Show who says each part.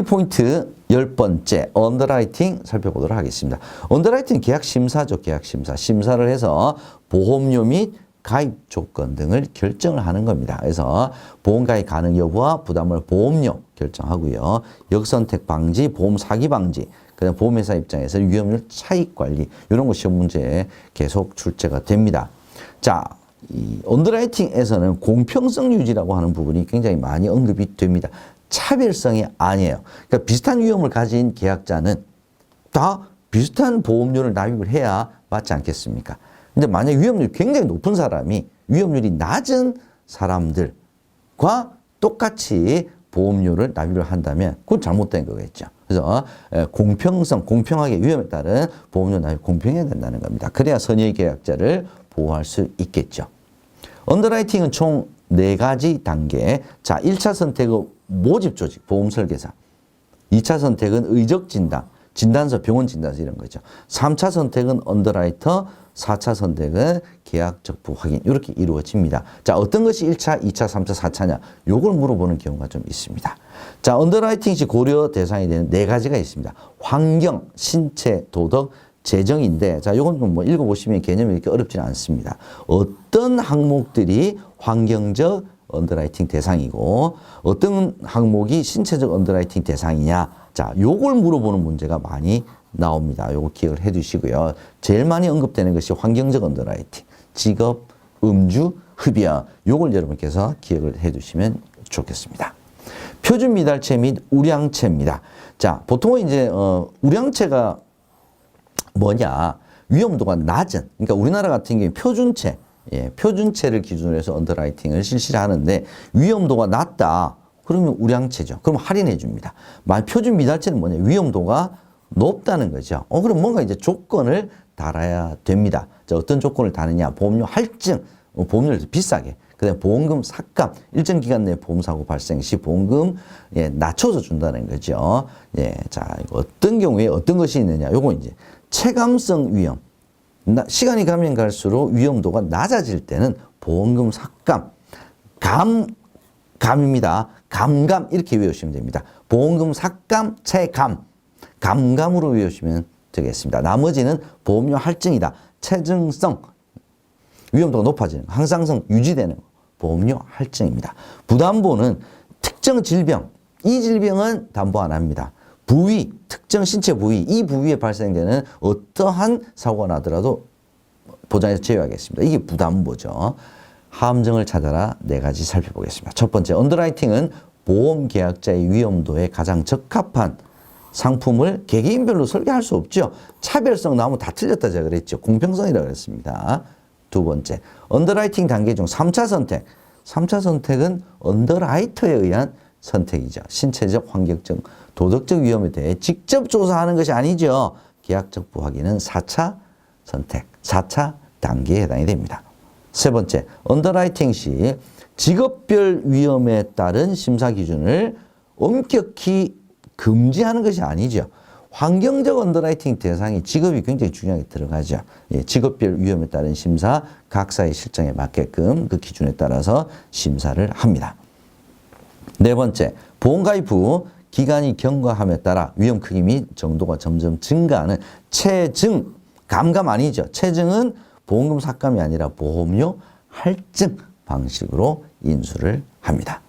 Speaker 1: 키포인트 열 번째 언더라이팅 살펴보도록 하겠습니다. 언더라이팅 계약 심사죠. 계약 심사. 심사를 해서 보험료 및 가입 조건 등을 결정을 하는 겁니다. 그래서 보험 가입 가능 여부와 부담을 보험료 결정하고요. 역선택 방지, 보험 사기 방지, 그다음 보험회사 입장에서 위험률 차익 관리 이런 거 시험 문제에 계속 출제가 됩니다. 자, 이 언더라이팅에서는 공평성 유지라고 하는 부분이 굉장히 많이 언급이 됩니다. 차별성이 아니에요. 그러니까 비슷한 위험을 가진 계약자는 다 비슷한 보험료를 납입을 해야 맞지 않겠습니까? 근데 만약 위험률이 굉장히 높은 사람이 위험률이 낮은 사람들과 똑같이 보험료를 납입을 한다면 그건 잘못된 거겠죠. 그래서 에, 공평성, 공평하게 위험에 따른 보험료 납입 공평해야 된다는 겁니다. 그래야 선의 계약자를 보호할 수 있겠죠. 언더라이팅은 총 네 가지 단계. 자, 1차 선택은 모집 조직, 보험 설계사. 2차 선택은 의적 진단, 진단서, 병원 진단서 이런 거죠. 3차 선택은 언더라이터, 4차 선택은 계약 적부 확인. 이렇게 이루어집니다. 자, 어떤 것이 1차, 2차, 3차, 4차냐? 요걸 물어보는 경우가 좀 있습니다. 자, 언더라이팅 시 고려 대상이 되는 네 가지가 있습니다. 환경, 신체, 도덕, 재정인데, 자, 요건 좀뭐 읽어보시면 개념이 이렇게 어렵지는 않습니다. 어떤 항목들이 환경적 언더라이팅 대상이고, 어떤 항목이 신체적 언더라이팅 대상이냐. 자, 요걸 물어보는 문제가 많이 나옵니다. 요거 기억을 해 두시고요. 제일 많이 언급되는 것이 환경적 언더라이팅, 직업, 음주, 흡연. 요걸 여러분께서 기억을 해 두시면 좋겠습니다. 표준 미달체 및 우량체입니다. 자, 보통은 이제, 어, 우량체가 뭐냐? 위험도가 낮은 그러니까 우리나라 같은 경우에 표준체 예, 표준체를 기준으로 해서 언더라이팅을 실시를 하는데 위험도가 낮다. 그러면 우량체죠. 그럼 할인해 줍니다. 만 표준 미달체는 뭐냐? 위험도가 높다는 거죠. 어 그럼 뭔가 이제 조건을 달아야 됩니다. 자, 어떤 조건을 다느냐? 보험료 할증 어, 보험료를 비싸게. 그다음에 보험금 삭감 일정 기간 내에 보험사고 발생 시 보험금 예, 낮춰서 준다는 거죠. 예, 자 이거 어떤 경우에 어떤 것이 있느냐? 요거 이제 체감성 위험. 나- 시간이 가면 갈수록 위험도가 낮아질 때는 보험금 삭감, 감 감입니다. 감감 이렇게 외우시면 됩니다. 보험금 삭감, 체감, 감감으로 외우시면 되겠습니다. 나머지는 보험료 할증이다. 체증성, 위험도가 높아지는 거, 항상성 유지되는 거, 보험료 할증입니다. 부담보는 특정 질병, 이 질병은 담보 안 합니다. 부위, 특정 신체 부위, 이 부위에 발생되는 어떠한 사고가 나더라도 보장에서 제외하겠습니다. 이게 부담보죠. 함정을 찾아라 네 가지 살펴보겠습니다. 첫 번째, 언더라이팅은 보험 계약자의 위험도에 가장 적합한 상품을 개개인별로 설계할 수 없죠. 차별성 나오면 다 틀렸다 제가 그랬죠. 공평성이라고 그랬습니다. 두 번째, 언더라이팅 단계 중 3차 선택. 3차 선택은 언더라이터에 의한 선택이죠. 신체적, 환경적, 도덕적 위험에 대해 직접 조사하는 것이 아니죠. 계약적 부확인은 4차 선택, 4차 단계에 해당이 됩니다. 세 번째, 언더라이팅 시 직업별 위험에 따른 심사 기준을 엄격히 금지하는 것이 아니죠. 환경적 언더라이팅 대상이 직업이 굉장히 중요하게 들어가죠. 예, 직업별 위험에 따른 심사, 각사의 실정에 맞게끔 그 기준에 따라서 심사를 합니다. 네 번째, 보험가입 후 기간이 경과함에 따라 위험 크기 및 정도가 점점 증가하는 체증, 감감 아니죠. 체증은 보험금 삭감이 아니라 보험료 할증 방식으로 인수를 합니다.